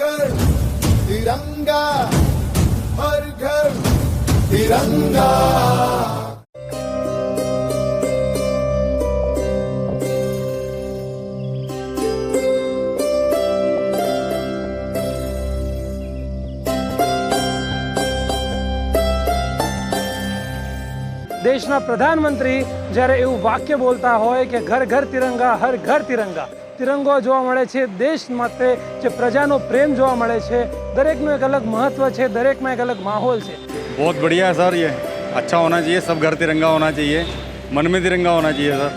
घर तिरंगा हर घर तिरंगा દેશના પ્રધાનમંત્રી જ્યારે એવું વાક્ય બોલતા હોય કે ઘર ઘર તિરંગા હર ઘર તિરંગા તિરંગો જોવા મળે છે. દેશ માટે જે પ્રજાનો પ્રેમ જોવા મળે છે. દરેકનું એક અલગ મહત્વ છે. દરેકમાં એક અલગ માહોલ છે. બહુ બઢિયા સર એ અચ્છા હોના ચાહીએ. સબ ઘર તિરંગા હોના ચાહીએ. મનમાં તિરંગા હોના ચાહીએ સર.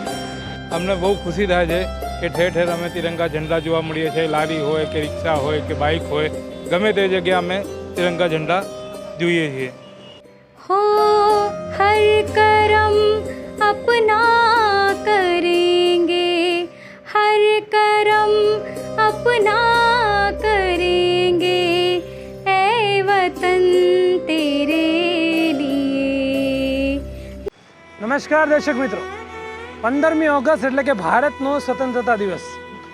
અમને બહુ ખુશી થાય છે કે ઠેર ઠેર અમે તિરંગા ઝંડા જોવા મળીએ છીએ. લારી હોય કે રિક્ષા હોય કે બાઇક હોય. ગમે તે જગ્યાએ અમે તિરંગા ઝંડા જોઈએ છીએ. હો હર કરમ અપના કરી करम अपना करेंगे ए वतन तेरे लिए નમસ્કાર દર્શક મિત્રો પંદરમી ઓગસ્ટ એટલે કે ભારતનો સ્વતંત્રતા દિવસ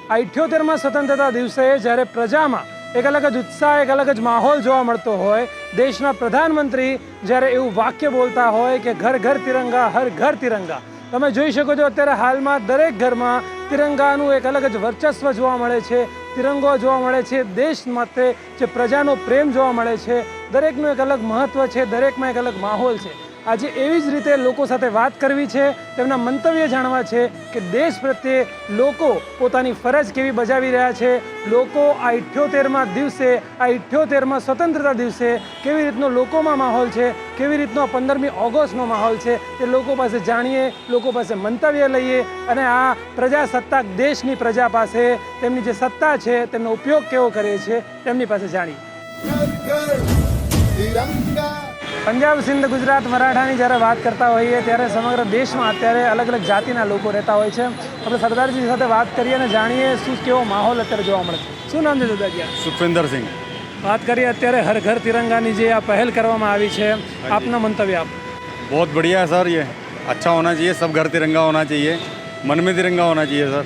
આ ઇઠ્યોતેરમાં સ્વતંત્રતા દિવસે જ્યારે પ્રજામાં એક અલગ જ ઉત્સાહ એક અલગ જ માહોલ જોવા મળતો હોય દેશના પ્રધાનમંત્રી જ્યારે એવું વાક્ય બોલતા હોય કે ઘર ઘર તિરંગા હર ઘર તિરંગા તમે જોઈ શકો છો અત્યારે હાલમાં દરેક ઘરમાં તિરંગાનું એક અલગ જ વર્ચસ્વ જોવા મળે છે. તિરંગો જોવા મળે છે. દેશ માટે જે પ્રજાનો પ્રેમ જોવા મળે છે. દરેકનું એક અલગ મહત્વ છે. દરેકમાં એક અલગ માહોલ છે. આજે એવી જ રીતે લોકો સાથે વાત કરવી છે, તેમના મંતવ્ય જાણવા છે કે દેશ પ્રત્યે લોકો પોતાની ફરજ કેવી બજાવી રહ્યા છે, લોકો આ ઇઠ્યોતેરમાં દિવસે, આ ઇઠ્યોતેરમાં સ્વતંત્રતા દિવસે કેવી રીતનો લોકોમાં માહોલ છે, કેવી રીતનો પંદરમી ઓગસ્ટનો માહોલ છે, તે લોકો પાસે જાણીએ, લોકો પાસે મંતવ્ય લઈએ અને આ પ્રજાસત્તાક દેશની પ્રજા પાસે તેમની જે સત્તા છે, તેમનો ઉપયોગ કેવો કરે છે, તેમની પાસે જાણીએ. પંજાબ સિંધ ગુજરાત મરાઠાની જ્યારે વાત કરતા હોઈએ ત્યારે સમગ્ર દેશમાં અત્યારે અલગ અલગ જાતિના લોકો રહેતા હોય છે આપણે સરદારજી સાથે વાત કરીએ અને જાણીએ શું કેવો માહોલ અત્યારે જોવા મળે છે શું નામ છે દાદાજી આ? सुखविंदर सिंह વાત કરીએ અત્યારે હર ઘર તિરંગાની જે આ પહેલ કરવામાં આવી છે આપના મંતવ્ય આપ बहुत बढ़िया है सर ये अच्छा होना चाहिए सब घर तिरंगा होना चाहिए मन में तिरंगा होना चाहिए सर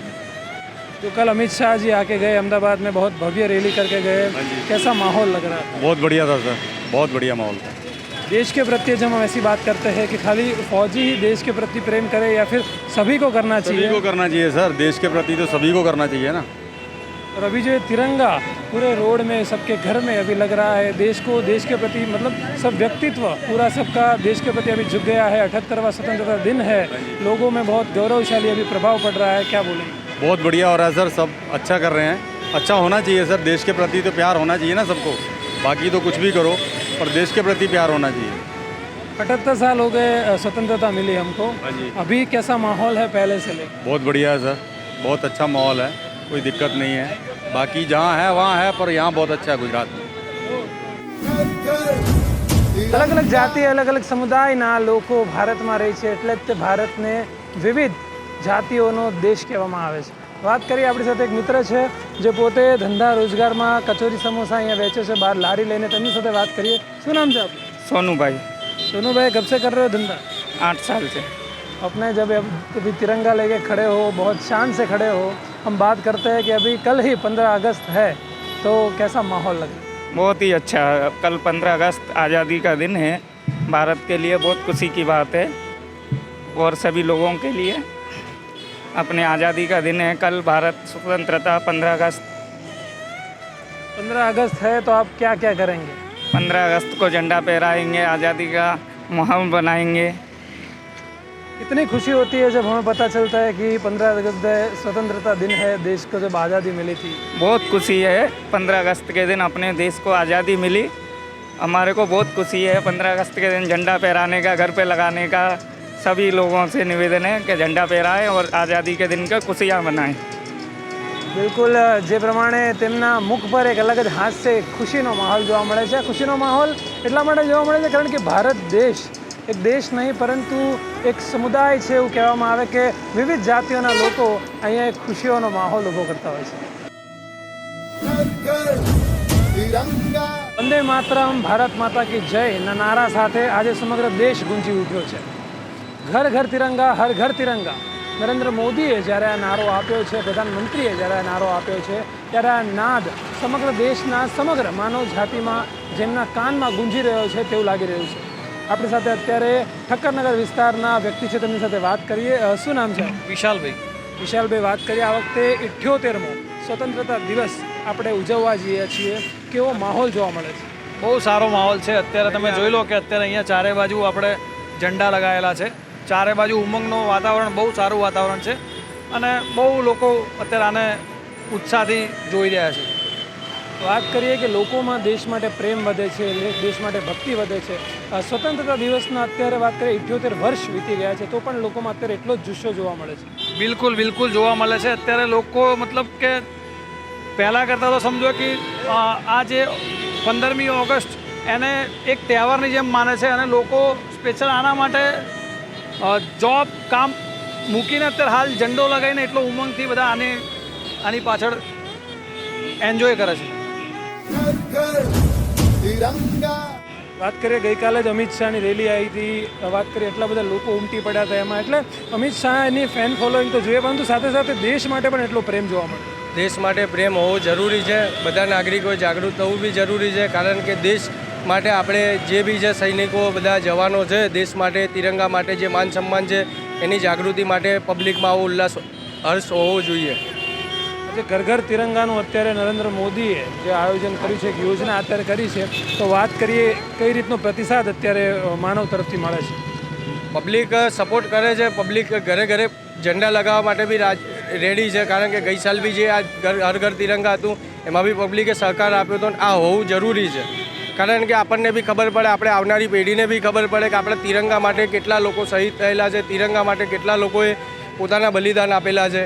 तो कल अमित शाह जी आके गए अहमदाबाद में बहुत भव्य रैली करके गए कैसा माहौल लग रहा है बहुत बढ़िया था सर बहुत बढ़िया माहौल था देश के प्रति जब हम ऐसी बात करते हैं कि खाली फौजी ही देश के प्रति प्रेम करे या फिर सभी को करना चाहिए? सभी को करना चाहिए सर। देश के प्रति तो सभी को करना चाहिए ना। और अभी जो ये तिरंगा पूरे रोड में सबके घर में अभी लग रहा है देश को देश के प्रति मतलब सब व्यक्तित्व पूरा सबका देश के प्रति अभी झुक गया है। अठहत्तरवा स्वतंत्रता दिन है। लोगों में बहुत गौरवशाली अभी प्रभाव पड़ रहा है। क्या बोलेंगे? बहुत बढ़िया हो रहा है सर। सब अच्छा कर रहे हैं। अच्छा होना चाहिए सर। देश के प्रति तो प्यार होना चाहिए ना सबको। बाकी तो कुछ भी करो पर देश के प्रति प्यार होना चाहिए अठहत्तर साल हो गए अ, स्वतंत्रता मिली हमको हाँ जी। अभी कैसा माहौल है पहले से लेकर बहुत बढ़िया है सर बहुत अच्छा माहौल है कोई दिक्कत नहीं है बाकी जहाँ है वहाँ है पर यहाँ बहुत अच्छा है गुजरात में घर घर અલગ અલગ જાતિ અલગ અલગ સમુદાયના લોકો ભારતમાં રહે છે એટલે જ તે ભારતને વિવિધ જાતિઓનો દેશ કહેવામાં આવે છે વાત કરીએ આપણી સાથે એક મિત્ર છે જે પોતે ધંધા રોજગારમાં કચોરી સમોસા અહીંયા વેચે છે બહાર લારી લઈને તેમની સાથે વાત કરીએ શું નામ છે આપનું सोनू भाई सोनू भाई कब से कर रहे हो धंधा आठ साल से अपने जब अभी तिरंगा लेके खड़े हो बहुत शान से खड़े हो हम बात करते हैं कि अभी कल ही पंद्रह अगस्त है तो कैसा माहौल लगे बहुत ही अच्छा है। कल पंद्रह अगस्त आज़ादी का दिन है भारत के लिए बहुत खुशी की बात है और सभी लोगों के लिए अपने आज़ादी का दिन है। कल भारत स्वतंत्रता पंद्रह अगस्त। पंद्रह अगस्त है तो आप क्या क्या करेंगे? पंद्रह अगस्त को झंडा फहराएँगे आज़ादी का माहौल बनाएँगे। कितनी खुशी होती है जब हमें पता चलता है कि पंद्रह अगस्त स्वतंत्रता दिन है देश को जब आज़ादी मिली थी। बहुत खुशी है। पंद्रह अगस्त के दिन अपने देश को आज़ादी मिली। हमारे को बहुत खुशी है। पंद्रह अगस्त के दिन झंडा फहराने का घर पे लगाने का सभी लोगों से निवेदन है कि झंडा फहराएं और आज़ादी के दिन का खुशियाँ मनाएं બિલકુલ જે પ્રમાણે તેમના મુખ પર એક અલગ જ હાસ્ય એક ખુશીનો માહોલ જોવા મળે છે આ ખુશીનો માહોલ એટલા માટે જોવા મળે છે કારણ કે ભારત દેશ એક દેશ નહીં પરંતુ એક સમુદાય છે એવું કહેવામાં આવે કે વિવિધ જાતિઓના લોકો અહીંયા એક ખુશીઓનો માહોલ ઊભો કરતા હોય છે घर घर तिरंगा વંદે માતરમ ભારત માતા કી જય ના નારા સાથે આજે સમગ્ર દેશ ગુંજી ઉઠ્યો છે ઘર ઘર તિરંગા હર ઘર તિરંગા. નરેન્દ્ર મોદીએ જ્યારે આ નારો આપ્યો છે પ્રધાનમંત્રીએ જ્યારે આ નારો આપ્યો છે ત્યારે આ નાદ સમગ્ર દેશના સમગ્ર માનવ જાતિમાં જેમના કાનમાં ગુંજી રહ્યો છે તેવું લાગી રહ્યું છે. આપણી સાથે અત્યારે ઠક્કરનગર વિસ્તારના વ્યક્તિ છે તેમની સાથે વાત કરીએ. શું નામ છે? વિશાલભાઈ. વિશાલભાઈ વાત કરીએ આ વખતે ઇઠ્યોતેરમો સ્વતંત્રતા દિવસ આપણે ઉજવવા જઈએ છીએ. કેવો માહોલ જોવા મળે છે? બહુ સારો માહોલ છે. અત્યારે તમે જોઈ લો કે અત્યારે અહીંયા ચારે બાજુ આપણે ઝંડા લગાવેલા છે. ચારે બાજુ ઉમંગનું વાતાવરણ બહુ સારું વાતાવરણ છે અને બહુ લોકો અત્યારે આને ઉત્સાહથી જોઈ રહ્યા છે. વાત કરીએ કે લોકોમાં દેશ માટે પ્રેમ વધે છે દેશ માટે ભક્તિ વધે છે. સ્વતંત્રતા દિવસના અત્યારે વાત કરીએ ઇઠ્યોતેર વર્ષ વીતી ગયા છે તો પણ લોકોમાં અત્યારે એટલો જ જુસ્સો જોવા મળે છે. બિલકુલ બિલકુલ જોવા મળે છે. અત્યારે લોકો મતલબ કે પહેલાં કરતાં તો સમજો કે આ જે પંદરમી ઓગસ્ટ એને એક તહેવારની જેમ માને છે અને લોકો સ્પેશિયલ આના માટે જોબ કામ મૂકીને અત્યારે હાલ ઝંડો લગાવીને એટલો ઉમંગથી બધા આને આની પાછળ એન્જોય કરે છે. વાત કરીએ ગઈકાલે જ અમિત શાહની રેલી આવી હતી. વાત કરીએ એટલા બધા લોકો ઉમટી પડ્યા હતા એમાં. એટલે અમિત શાહની ફેન ફોલોઈંગ તો જોઈએ પરંતુ સાથે સાથે દેશ માટે પણ એટલો પ્રેમ જોવા મળે દેશ માટે પ્રેમ હોવો જરૂરી છે. બધા નાગરિકોએ જાગૃત થવું બી જરૂરી છે કારણ કે દેશ માટે આપણે જે બી જે સૈનિકો બધા જવાનો છે દેશ માટે તિરંગા માટે જે માન સન્માન છે એની જાગૃતિ માટે પબ્લિકમાં આવો ઉલ્લાસ હર્ષ હોવો જોઈએ. જે ઘર ઘર તિરંગાનું અત્યારે નરેન્દ્ર મોદીએ જે આયોજન કર્યું છે એક યોજના અત્યારે કરી છે તો વાત કરીએ કઈ રીતનો પ્રતિસાદ અત્યારે માનવ તરફથી મળે છે? પબ્લિક સપોર્ટ કરે છે પબ્લિક ઘરે ઘરે ઝંડા લગાવવા માટે બી રાજ રેડી છે કારણ કે ગઈ સાલ બી જે આ ઘર ઘર તિરંગા હતું એમાં બી પબ્લિકે સહકાર આપ્યો હતો આ હોવું જરૂરી છે. કારણ કે આપણને બી ખબર પડે આપણે આવનારી પેઢીને બી ખબર પડે કે આપણે તિરંગા માટે કેટલા લોકો શહીદ થયેલા છે તિરંગા માટે કેટલા લોકોએ પોતાના બલિદાન આપેલા છે.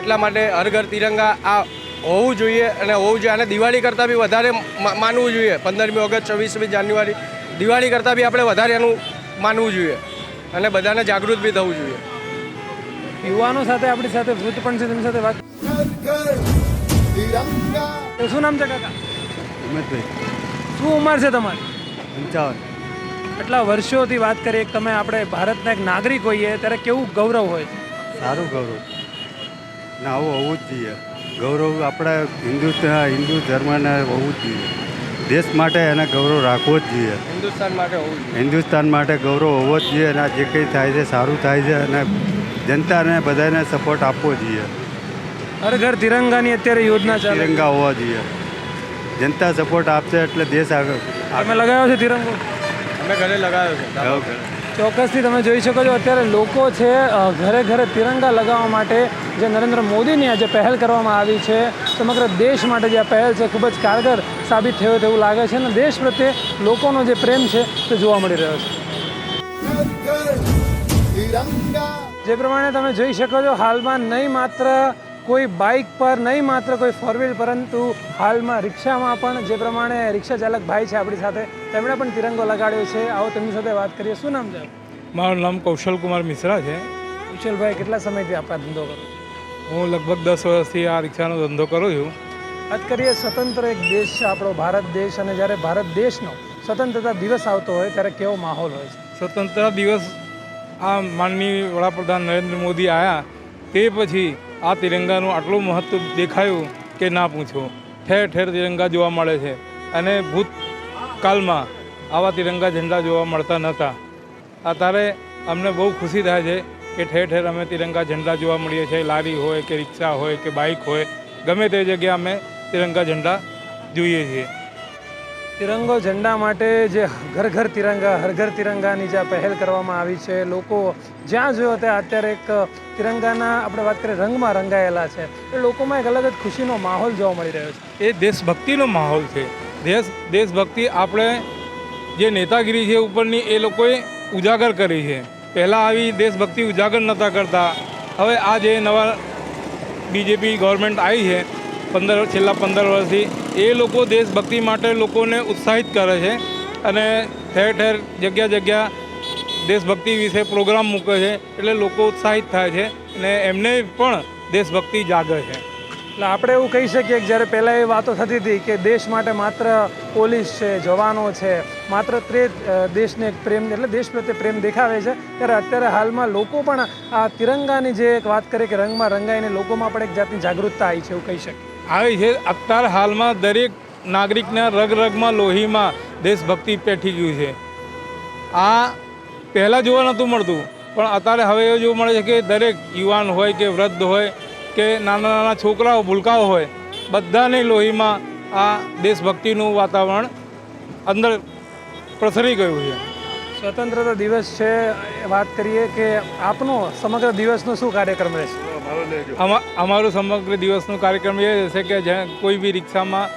એટલા માટે હર ઘર તિરંગા આ હોવું જોઈએ અને હોવું જોઈએ. અને દિવાળી કરતાં બી વધારે માનવું જોઈએ. પંદરમી ઓગસ્ટ છવ્વીસમી જાન્યુઆરી દિવાળી કરતાં બી આપણે વધારે એનું માનવું જોઈએ. અને બધાને જાગૃત બી થવું જોઈએ. યુવાનો સાથે આપણી સાથે વૃદ્ધ પણ છે તેમની સાથે વાત શું નામ છે કાકા? હિંમતભાઈ શું ઉંમર છે તમારી? પંચાવન. એટલા વર્ષોથી વાત કરીએ કે તમે આપણે ભારતના એક નાગરિક હોઈએ ત્યારે કેવું ગૌરવ હોય? સારું ગૌરવ. ના આવું હોવું જ જોઈએ. ગૌરવ આપણા હિન્દુ હિન્દુ ધર્મને હોવું જ જોઈએ. દેશ માટે એને ગૌરવ રાખવો જ જોઈએ. હિન્દુસ્તાન માટે હોવું હિન્દુસ્તાન માટે ગૌરવ હોવો જ જોઈએ અને જે કંઈ થાય છે સારું થાય છે અને જનતાને બધાને સપોર્ટ આપવો જોઈએ. હર ઘર તિરંગાની અત્યારે યોજના છે. તિરંગા હોવા જોઈએ. જનતા સપોર્ટ આપશે એટલે દેશ આગળ તમે લગાવ્યો છે તિરંગો? અમે ઘરે લગાવ્યો છે ચોક્કસથી તમે જોઈ શકો છો અત્યારે લોકો છે ઘરે ઘરે તિરંગા લગાવવા માટે જે નરેન્દ્ર મોદીની આજે પહેલ કરવામાં આવી છે સમગ્ર દેશ માટે જે આ પહેલ છે ખૂબ જ કારગર સાબિત થયો તેવું લાગે છે અને દેશ પ્રત્યે લોકોનો જે પ્રેમ છે તે જોવા મળી રહ્યો છે. જે પ્રમાણે તમે જોઈ શકો છો હાલમાં નહીં માત્ર કોઈ બાઇક પર નહીં માત્ર કોઈ ફોર વ્હીલ પરંતુ હાલમાં રિક્ષામાં પણ જે પ્રમાણે રિક્ષા ચાલક ભાઈ છે આપણી સાથે તેમણે પણ તિરંગો લગાડ્યો છે. આવો તેમની સાથે વાત કરીએ. શું નામ છે મારું નામ કૌશલ કુમાર મિશ્રા છે. કુશલભાઈ કેટલા સમયથી આપણા ધંધો કરો હું લગભગ દસ વર્ષથી આ રિક્ષાનો ધંધો કરું છું. વાત કરીએ સ્વતંત્ર એક દેશ છે આપણો ભારત દેશ. અને જ્યારે ભારત દેશનો સ્વતંત્રતા દિવસ આવતો હોય ત્યારે કેવો માહોલ હોય છે? સ્વતંત્રતા દિવસ આ માનનીય વડાપ્રધાન નરેન્દ્ર મોદી આવ્યા તે પછી આ તિરંગાનું આટલું મહત્ત્વ દેખાયું કે ના પૂછો ઠેર ઠેર તિરંગા જોવા મળે છે અને ભૂતકાળમાં આવા તિરંગા ઝંડા જોવા મળતા નહોતા. અત્યારે અમને બહુ ખુશી થાય છે કે ઠેર ઠેર અમે તિરંગા ઝંડા જોવા મળીએ છીએ. લારી હોય કે રિક્ષા હોય કે બાઇક હોય, ગમે તે જગ્યાએ અમે તિરંગા ઝંડા જોઈએ છીએ. તિરંગો ઝંડા માટે જે ઘર ઘર તિરંગા, હર ઘર તિરંગાની જે પહેલ કરવામાં આવી છે, લોકો જ્યાં જોયો ત્યાં અત્યારે એક તિરંગાના આપણે વાત કરીએ, રંગમાં રંગાયેલા છે. એ લોકોમાં એક અલગ જ ખુશીનો માહોલ જોવા મળી રહ્યો છે. એ દેશભક્તિનો માહોલ છે. દેશ, દેશભક્તિ આપણે જે નેતાગીરી છે ઉપરની, એ લોકોએ ઉજાગર કરી છે. પહેલાં આવી દેશભક્તિ ઉજાગર નહોતા કરતા. હવે આ જે નવા બીજેપી ગવર્મેન્ટ આવી છે, પંદર, છેલ્લા પંદર વર્ષથી, એ લોકો દેશભક્તિ માટે લોકોને ઉત્સાહિત કરે છે. અને ઠેર ઠેર જગ્યા જગ્યા દેશભક્તિ વિશે પ્રોગ્રામ મૂકે છે એટલે લોકો ઉત્સાહિત થાય છે અને એમને પણ દેશભક્તિ જાગે છે. એટલે આપણે એવું કહી શકીએ કે જ્યારે પહેલાં એ વાતો થતી હતી કે દેશ માટે માત્ર પોલીસ છે જવાનો છે માત્ર તે દેશને એક પ્રેમ એટલે દેશ પ્રત્યે પ્રેમ દેખાવે છે ત્યારે અત્યારે હાલમાં લોકો પણ આ તિરંગાની જે એક વાત કરીએ કે રંગમાં રંગાઈને લોકોમાં પણ એક જાતની જાગૃતતા આવી છે એવું કહી શકીએ. આવી છે. અત્યારે હાલમાં દરેક નાગરિકના રગ રગમાં લોહીમાં દેશભક્તિ પેઠી ગયું છે. આ પહેલાં જોવા નહોતું મળતું. પણ અત્યારે હવે એવું જોવા મળે છે કે દરેક યુવાન હોય કે વૃદ્ધ હોય કે નાના નાના છોકરાઓ ભૂલકાઓ હોય બધાને લોહીમાં આ દેશભક્તિનું વાતાવરણ અંદર પ્રસરી ગયું છે. સ્વતંત્રતા દિવસ છે એ વાત કરીએ કે આપનો સમગ્ર દિવસનો શું કાર્યક્રમ રહેશે? અમા- અમારું સમગ્ર દિવસનું કાર્યક્રમ એ છે કે જે કોઈ બી રિક્ષામાં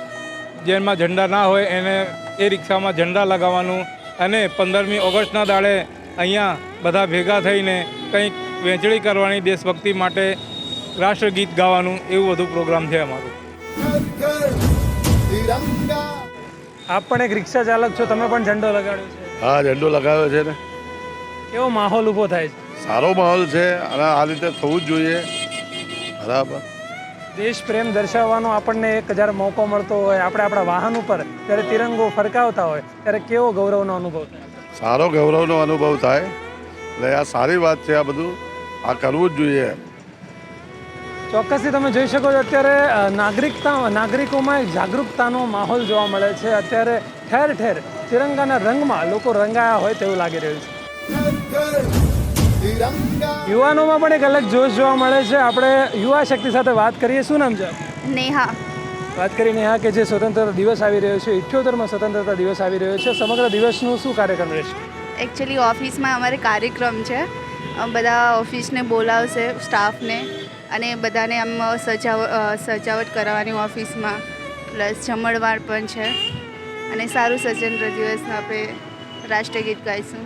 જેમાં ઝંડા ના હોય એને એ રિક્ષામાં ઝંડા લગાવવાનું અને પંદરમી ઓગસ્ટના દાડે અહીંયા બધા ભેગા થઈને કંઈક વેચણી કરવાની દેશભક્તિ માટે રાષ્ટ્રગીત ગાવાનું એવું બધું પ્રોગ્રામ છે અમારો. આપ પણ એક રિક્ષા ચાલક છો તમે પણ ઝંડો લગાડ્યો છે. હા ઝંડો લગાવ્યો છે ને. કેવો માહોલ ઊભો થાય છે? સારો માહોલ છે અને આ રીતે થવું જ જોઈએ. બરાબર. દેશ પ્રેમ દર્શાવવાનો આપણને એક હજાર મોકો મળતો હોય આપણે આપણા વાહન ઉપર ત્યારે તિરંગો ફરકાવતા હોય ત્યારે કેવો ગૌરવનો અનુભવ થાય? સારો ગૌરવનો અનુભવ થાય. એટલે આ સારી વાત છે આ બધું. આ કરવું જ જોઈએ ચોક્કસથી તમે જોઈ શકો છો અત્યારે નાગરિકતા નાગરિકોમાં જાગૃતતાનો માહોલ જોવા મળે છે. અત્યારે ઠેર ઠેર તિરંગાના રંગમાં લોકો રંગાયા હોય તેવું લાગી રહ્યું છે. યુવાનોમાં પણ એક અલગ જોશ જોવા મળે છે. આપણે યુવા શક્તિ સાથે વાત કરીએ. શું નામ છે? નેહા. વાત કરીને આ કે જે સ્વતંત્રતા દિવસ આવી રહ્યો છે ઇઠ્યોતેરમાં સ્વતંત્રતા દિવસ આવી રહ્યો છે સમગ્ર દિવસનું શું કાર્યક્રમ રહેશે? એકચ્યુઅલી ઓફિસમાં અમારે કાર્યક્રમ છે. બધા ઓફિસને બોલાવશે સ્ટાફને અને બધાને આમ સજાવ સજાવટ કરાવવાની ઓફિસમાં પ્લસ જમણવાર પણ છે. અને સારું સ્વતંત્ર દિવસમાં આપણે રાષ્ટ્રગીત ગાઈશું.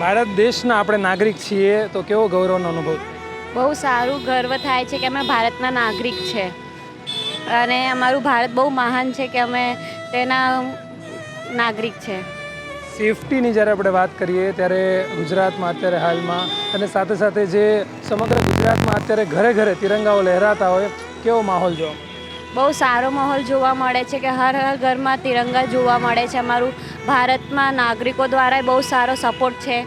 ભારત દેશના આપણે નાગરિક છીએ તો કેવો ગૌરવનો અનુભવ? બહુ સારું ગર્વ થાય છે કે અમે ભારતના નાગરિક છે. અને અમારું ભારત બહુ મહાન છે કે અમે તેના નાગરિક છે. સેફટીની જ્યારે આપણે વાત કરીએ ત્યારે ગુજરાતમાં અત્યારે હાલમાં અને સાથે સાથે જે સમગ્ર ગુજરાતમાં અત્યારે ઘરે ઘરે તિરંગાઓ લહેરાતા હોય કેવો માહોલ જોવા બહુ સારો માહોલ જોવા મળે છે કે હર હર ઘરમાં તિરંગા જોવા મળે છે. અમારું ભારતમાં નાગરિકો દ્વારા બહુ સારો સપોર્ટ છે.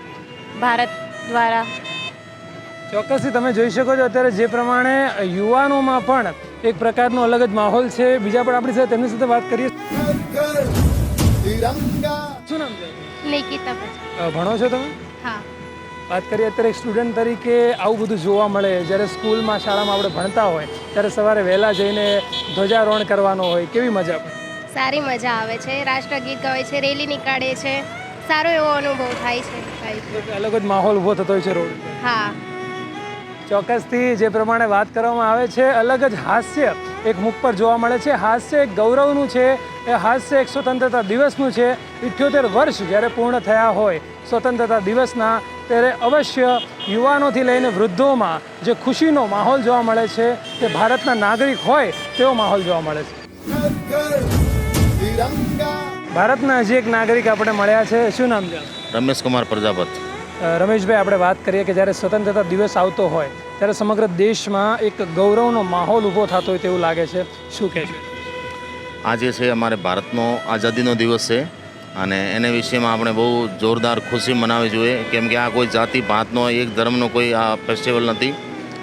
ભારત દ્વારા. ચોક્કસથી તમે જોઈ શકો છો અત્યારે જે પ્રમાણે યુવાનોમાં પણ એક પ્રકારનો અલગ જ માહોલ છે. બીજા પણ આપણી સાથે તેમની સાથે વાત કરીએ. શું નામ છે? ભણો છો તમે? હા. વાત કરીએ અત્યારે સ્ટુડન્ટ તરીકે આવું બધું જોવા મળે. જ્યારે સ્કૂલમાં શાળામાં આપણે ભણતા હોય ત્યારે સવારે વહેલા જઈને ધ્વજારોહણ કરવાનો હોય. કેવી મજા સારી મજા આવે છે. રાષ્ટ્રગીત ગાય છે રેલી નીકાળે છે. સારો એવો અનુભવ થાય છે. અલગ જ માહોલ ઊભો થતો હોય છે રોડ હા. ચોક્કસથી જે પ્રમાણે વાત કરવામાં આવે છે, અલગ જ હાસ્ય એક મુખ પર જોવા મળે છે. હાસ્ય એક ગૌરવનું છે, એ હાસ્ય એક સ્વતંત્રતા દિવસનું છે. ઇઠ્યોતેર વર્ષ જ્યારે પૂર્ણ થયા હોય, સ્વતંત્રતા દિવસના, ત્યારે અવશ્ય યુવાનોથી લઈને વૃદ્ધોમાં જે ખુશીનો માહોલ જોવા મળે છે, તે ભારતના નાગરિક હોય તેવો માહોલ જોવા મળે છે. ભારતના હજી એક નાગરિક આપણે મળ્યા છે. શું નામ છે? રમેશ કુમાર પ્રજાપત. રમેશભાઈ, આપણે વાત કરીએ કે જ્યારે સ્વતંત્રતા દિવસ આવતો હોય, ત્યારે સમગ્ર દેશમાં એક ગૌરવનો માહોલ ઊભો થતો હોય તેવું લાગે છે. શું કહેશો આજે છે અમારે ભારતનો આઝાદીનો દિવસ છે અને એને વિષયમાં આપણે બહુ જોરદાર ખુશી મનાવી જોઈએ. કેમ કે આ કોઈ જાતિ, ભાતનો, એક ધર્મનો કોઈ આ ફેસ્ટિવલ નથી.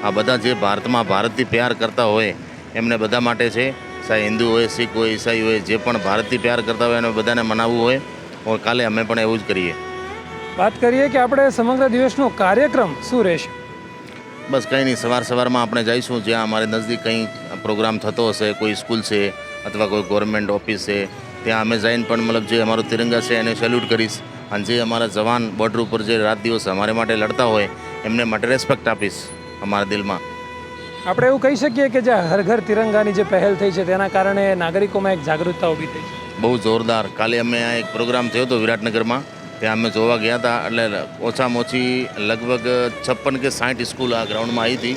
આ બધા જે ભારતમાં ભારતથી પ્યાર કરતા હોય, એમને બધા માટે છે. ચાહે હિન્દુ હોય, શીખ હોય, ઈસાઈ હોય, જે પણ ભારતથી પ્યાર કરતા હોય, એને બધાને મનાવવું હોય. ઓર કાલે અમે પણ એવું જ કરીએ. વાત કરીએ કે આપણે સમગ્ર દિવસનો કાર્યક્રમ શું રહેશે? બસ કંઈ નહીં સવાર સવારમાં આપણે જઈશું જ્યાં અમારે નજદીક કંઈ પ્રોગ્રામ થતો હશે કોઈ સ્કૂલ છે અથવા કોઈ ગવર્મેન્ટ ઓફિસ છે ત્યાં અમે જઈને પણ મતલબ જે અમારો તિરંગા છે એને સેલ્યુટ કરીશ. અને જે અમારા જવાન બોર્ડર ઉપર જે રાત દિવસ અમારે માટે લડતા હોય એમને માટે રેસ્પેક્ટ આપીશ અમારા દિલમાં. આપણે એવું કહી શકીએ કે જે હર ઘર તિરંગાની જે પહેલ થઈ છે તેના કારણે નાગરિકોમાં એક જાગૃતતા ઊભી થઈ છે. બહુ જોરદાર. કાલે અમે આ એક પ્રોગ્રામ થયો હતો વિરાટનગરમાં. ત્યાં અમે જોવા ગયા હતા, એટલે ઓછામાં ઓછી લગભગ છપ્પન કે સાઠ સ્કૂલ આ ગ્રાઉન્ડમાં આવી હતી.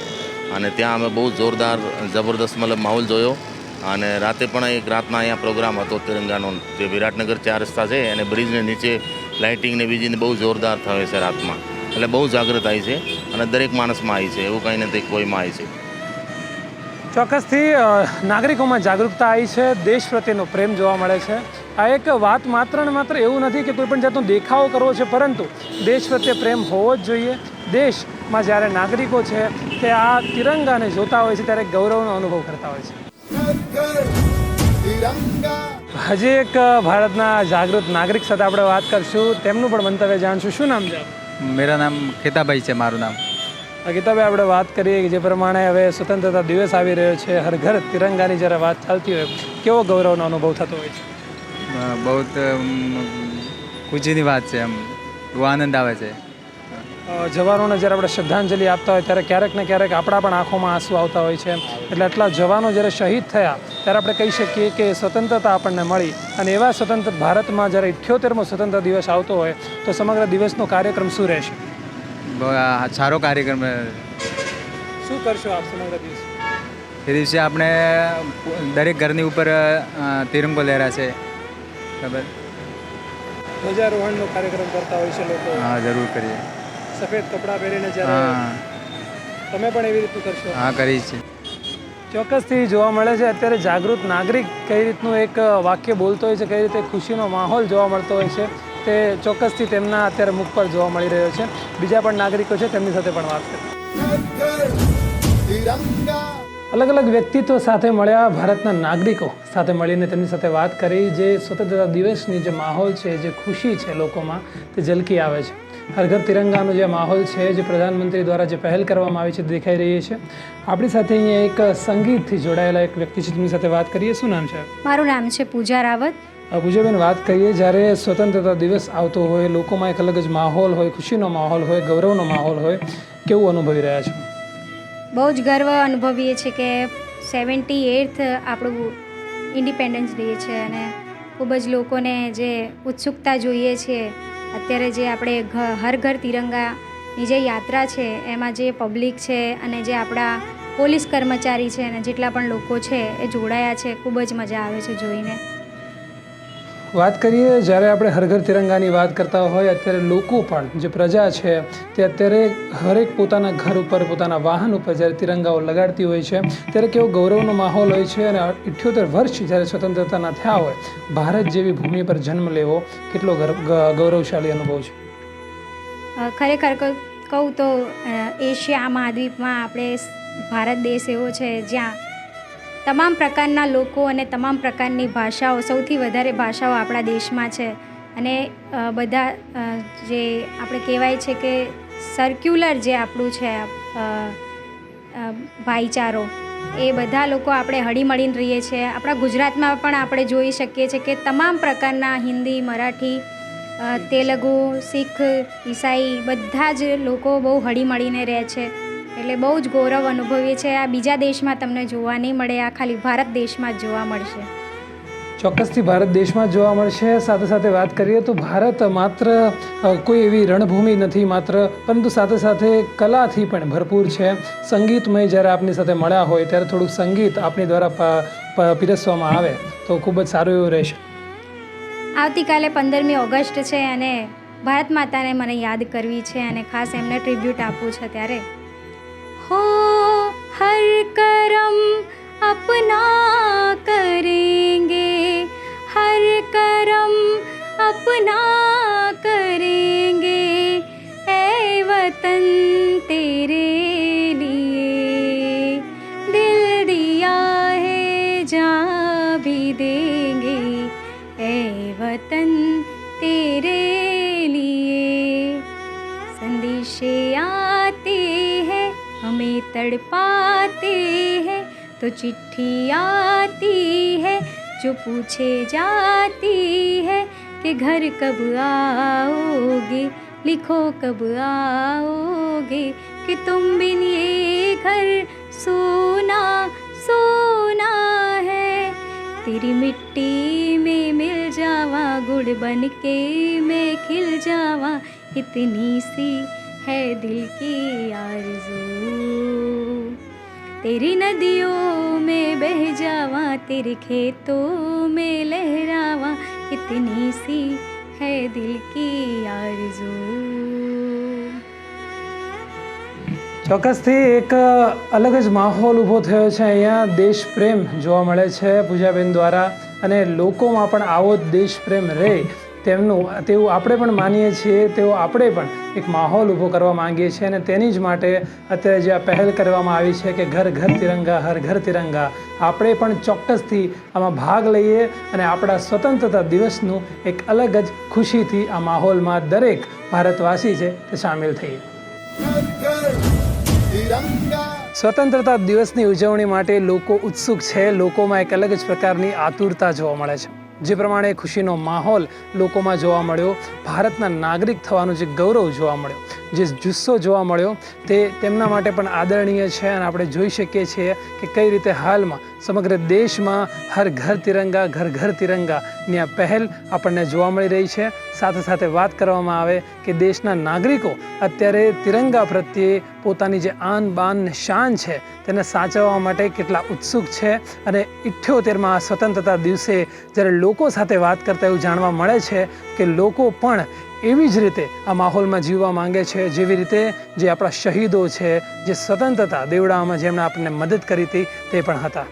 અને ત્યાં અમે બહુ જોરદાર, જબરદસ્ત મતલબ માહોલ જોયો. અને રાતે પણ એક રાતના અહીંયા પ્રોગ્રામ હતો તિરંગાનો, જે વિરાટનગર ચાર રસ્તા છે અને બ્રિજને નીચે લાઇટિંગ ને બીજીને બહુ જોરદાર થયો છે રાતમાં. એટલે બહુ જાગૃત આવી છે અને દરેક માણસમાં આવી છે, એવું કંઈ નથી કોઈમાં આવી છે. ચોક્કસથી નાગરિકોમાં જાગૃતતા આવી છે, દેશ પ્રત્યેનો પ્રેમ જોવા મળે છે. આ એક વાત માત્ર ને માત્ર એવું નથી કે કોઈપણ જાતનો દેખાવો કરવો છે, પરંતુ દેશ પ્રત્યે પ્રેમ હોવો જ જોઈએ. દેશમાં જ્યારે નાગરિકો છે, તે આ તિરંગાને જોતા હોય છે, ત્યારે ગૌરવનો અનુભવ કરતા હોય છે. હજી એક ભારતના જાગૃત નાગરિક સાથે આપણે વાત કરશું. તેમનું પણ મંતવ્ય જાણશું. શું નામ છે? મેરા નામ ખેતાભાઈ છે, મારું નામ. ગીતાભાઈ આપણે વાત કરીએ કે જે પ્રમાણે હવે સ્વતંત્રતા દિવસ આવી રહ્યો છે હર ઘર તિરંગાની જ્યારે વાત ચાલતી હોય કેવો ગૌરવનો અનુભવ થતો હોય છે? બહુ ખુશીની વાત છે એમ. બહુ આનંદ આવે છે. જવાનોને જ્યારે આપણે શ્રદ્ધાંજલિ આપતા હોય ત્યારે ક્યારેક ને ક્યારેક આપણા પણ આંખોમાં આંસુ આવતા હોય છે એટલે આટલા જવાનો જ્યારે શહીદ થયા ત્યારે આપણે કહી શકીએ કે સ્વતંત્રતા આપણને મળી. અને એવા સ્વતંત્ર ભારતમાં જ્યારે ઇઠ્યોતેરમો સ્વતંત્ર દિવસ આવતો હોય તો સમગ્ર દિવસનો કાર્યક્રમ શું રહેશે? સારો કાર્યક્રમ શું કરશો આપ સમગ્ર દિવસ? એ દિવસે આપણે દરેક ઘરની ઉપર તિરંગો લહેરાશે ખબર ધ્વજારોહણનો કાર્યક્રમ કરતા હોય છે લોકો. હા જરૂર કરીએ. સફેદ કપડાં પહેરીને જ્યારે હા. તમે પણ એવી રીતનું કરશો? હા કરી છે ચોક્કસથી જોવા મળે છે અત્યારે જાગૃત નાગરિક કઈ રીતનું એક વાક્ય બોલતો હોય છે કઈ રીતે ખુશીનો માહોલ જોવા મળતો હોય છે. તે ચોક્કસથી તેમના અત્યારે મુખ પર જોવા મળી રહ્યો છે. બીજા પણ નાગરિકો છે, તેમની સાથે પણ વાત તિરંગા અલગ અલગ વ્યક્તિત્વ સાથે મળ્યા ભારતના નાગરિકો સાથે મળીને તેમની સાથે વાત કરી, જે સ્વતંત્રતા દિવસની જે માહોલ છે, જે ખુશી છે લોકોમાં, તે ઝલકી આવે છે. હર ઘર તિરંગાનો જે માહોલ છે, જે પ્રધાનમંત્રી દ્વારા જે પહેલ કરવામાં આવી છે, તે દેખાઈ રહી છે. આપણી સાથે અહીંયા એક સંગીતથી જોડાયેલા એક વ્યક્તિ છે, તેમની સાથે વાત કરીએ. શું નામ છે? મારું નામ છે પૂજા રાવત. પૂજાબેન વાત કરીએ, જ્યારે સ્વતંત્રતા દિવસ આવતો હોય, લોકોમાં એક અલગ જ માહોલ હોય, ખુશીનો માહોલ હોય, ગૌરવનો માહોલ હોય, કેવું અનુભવી રહ્યા છો? બહુ જ ગર્વ અનુભવીએ છીએ કે સેવન્ટી એઇથ આપણું ઇન્ડિપેન્ડન્સ ડે છે અને ખૂબ જ લોકોને જે ઉત્સુકતા જોઈએ છે, અત્યારે જે આપણે હર ઘર તિરંગાની જે યાત્રા છે, એમાં જે પબ્લિક છે અને જે આપણા પોલીસ કર્મચારી છે અને જેટલા પણ લોકો છે, એ જોડાયા છે, ખૂબ જ મજા આવે છે જોઈને. વાત કરીએ, જ્યારે આપણે હરઘર તિરંગાની વાત કરતા હોય, અત્યારે લોકો પણ જે પ્રજા છે, તે અત્યારે હરેક પોતાના ઘર ઉપર, પોતાના વાહન ઉપર જ્યારે તિરંગાઓ લગાડતી હોય છે, ત્યારે કેવો ગૌરવનો માહોલ હોય છે અને ઇઠ્યોતેર વર્ષ જ્યારે સ્વતંત્રતાના થયા હોય, ભારત જેવી ભૂમિ પર જન્મ લેવો કેટલો ગૌરવશાળી અનુભવ છે? ખરેખર કહું તો એશિયા મહાદ્વીપમાં આપણે ભારત દેશ એવો છે જ્યાં તમામ પ્રકારના લોકો અને તમામ પ્રકારની ભાષાઓ, સૌથી વધારે ભાષાઓ આપણા દેશમાં છે. અને બધા જે આપણે કહેવાય છે કે સર્ક્યુલર જે આપણું છે ભાઈચારો, એ બધા લોકો આપણે હળીમળીને રહીએ છીએ. આપણા ગુજરાતમાં પણ આપણે જોઈ શકીએ છીએ કે તમામ પ્રકારના હિન્દી, મરાઠી તેલુગુ, શીખ, ઈસાઈ બધા જ લોકો બહુ હળીમળીને રહે છે. એટલે બહુ જ ગૌરવ અનુભવીએ છીએ. આ બીજા દેશમાં તમને જોવા નહીં મળે આ ખાલી ભારત દેશમાં જ જોવા મળશે. ચોક્કસથી ભારત દેશમાં જોવા મળશે. સાથે સાથે વાત કરીએ તો ભારત માત્ર કોઈ એવી રણભૂમિ નથી માત્ર પરંતુ સાથે સાથે કલાથી પણ ભરપૂર છે. સંગીતમય જ્યારે આપની સાથે મળ્યા હોય ત્યારે થોડુંક સંગીત આપણી દ્વારા પીરસવામાં આવે તો ખૂબ જ સારું એવું રહેશે. આવતીકાલે પંદરમી ઓગસ્ટ છે અને ભારત માતાને મને યાદ કરવી છે અને ખાસ એમને ટ્રિબ્યુટ આપવું છે ત્યારે हो हर करम अपना करेंगे। हर कर् चिट्ठी आती है, जो पूछे जाती है कि घर कब आओगे, लिखो कब आओगे कि तुम बिन ये घर सोना सोना है। तेरी मिट्टी में मिल जावा, गुड़ बन के मैं खिल जावा, इतनी सी है दिल की आरज़ू। तेरी नदियों में बह जावा तेरे खेतों में लहरावा इतनी सी है दिल की आरज़ू ચોક્કસથી એક અલગ જ માહોલ ઊભો થયો છે અહીંયા દેશ પ્રેમ જોવા મળે છે પૂજાબેન દ્વારા અને લોકોમાં પણ આવો જ દેશ પ્રેમ રહે તેમનું, તેવું આપણે પણ માનીએ છીએ, તેવો આપણે પણ એક માહોલ ઊભો કરવા માંગીએ છીએ અને તેની જ માટે અત્યારે જે આ પહેલ કરવામાં આવી છે કે ઘર ઘર તિરંગા, હર ઘર તિરંગા, આપણે પણ ચોક્કસથી આમાં ભાગ લઈએ અને આપણા સ્વતંત્રતા દિવસનું એક અલગ જ ખુશીથી આ માહોલમાં દરેક ભારતવાસી છે તે સામેલ થઈએ. સ્વતંત્રતા દિવસની ઉજવણી માટે લોકો ઉત્સુક છે, લોકોમાં એક અલગ જ પ્રકારની આતુરતા જોવા મળે છે. જે પ્રમાણે ખુશીનો માહોલ લોકોમાં જોવા મળ્યો, ભારતના નાગરિક થવાનો જે ગૌરવ જોવા મળ્યો, જે જુસ્સો જોવા મળ્યો, તે તેમના માટે પણ આદરણીય છે અને આપણે જોઈ શકીએ છીએ કે કઈ રીતે હાલમાં સમગ્ર દેશમાં હર ઘર તિરંગા, ઘર ઘર તિરંગાની આ પહેલ આપણને જોવા મળી રહી છે. સાથે સાથે વાત કરવામાં આવે કે દેશના નાગરિકો અત્યારે તિરંગા પ્રત્યે પોતાની જે આન બાન શાન છે તેને સાચવવા માટે કેટલા ઉત્સુક છે અને ઇઠ્યોતેરમાં સ્વતંત્રતા દિવસે જ્યારે લોકો સાથે વાત કરતા એવું જાણવા મળે છે કે લોકો પણ એવી જ રીતે આ માહોલમાં જીવવા માંગે છે, જેવી રીતે જે આપણા શહીદો છે, જે સ્વતંત્રતા દેવડાઓમાં જેમણે આપણને મદદ કરી હતી તે પણ હતા.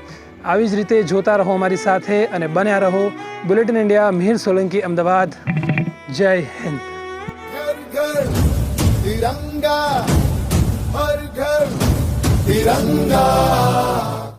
આવી જ રીતે જોતા રહો અમારી સાથે અને બન્યા રહો. Bulletin India Mihir Solanki Ahmedabad. જય હિન્દ. તિરંગા हर घर तिरंगा